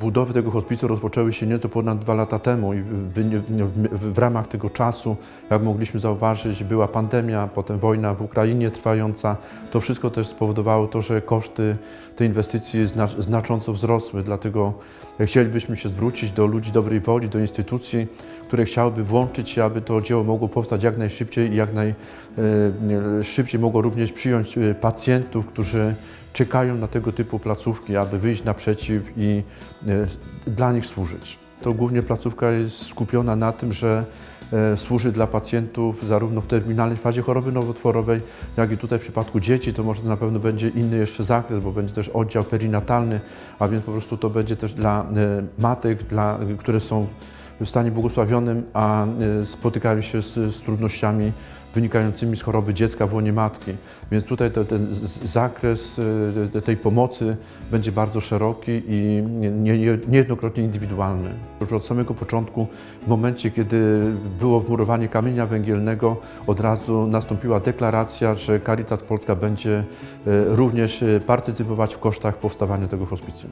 budowy tego hospicjum rozpoczęły się nieco ponad dwa lata temu i w, ramach tego czasu, jak mogliśmy zauważyć, była pandemia, potem wojna w Ukrainie trwająca. To wszystko też spowodowało to, że koszty tej inwestycji zna, znacząco wzrosły, dlatego chcielibyśmy się zwrócić do ludzi dobrej woli, do instytucji, które chciałyby włączyć się, aby to dzieło mogło powstać jak najszybciej i jak najszybciej mogło również przyjąć e, pacjentów, którzy czekają na tego typu placówki, aby wyjść naprzeciw i e, dla nich służyć. To głównie placówka jest skupiona na tym, że e, służy dla pacjentów zarówno w terminalnej fazie choroby nowotworowej, jak i tutaj w przypadku dzieci, to może na pewno będzie inny jeszcze zakres, bo będzie też oddział perinatalny, a więc po prostu to będzie też dla e, matek, dla, które są w stanie błogosławionym, a spotykają się z, z trudnościami wynikającymi z choroby dziecka w łonie matki. Więc tutaj te, ten zakres e, tej pomocy będzie bardzo szeroki i nie- nie- niejednokrotnie indywidualny. Już od samego początku, w momencie, kiedy było wmurowanie kamienia węgielnego, od razu nastąpiła deklaracja, że Caritas Polska będzie e, również e, partycypować w kosztach powstawania tego hospicjum.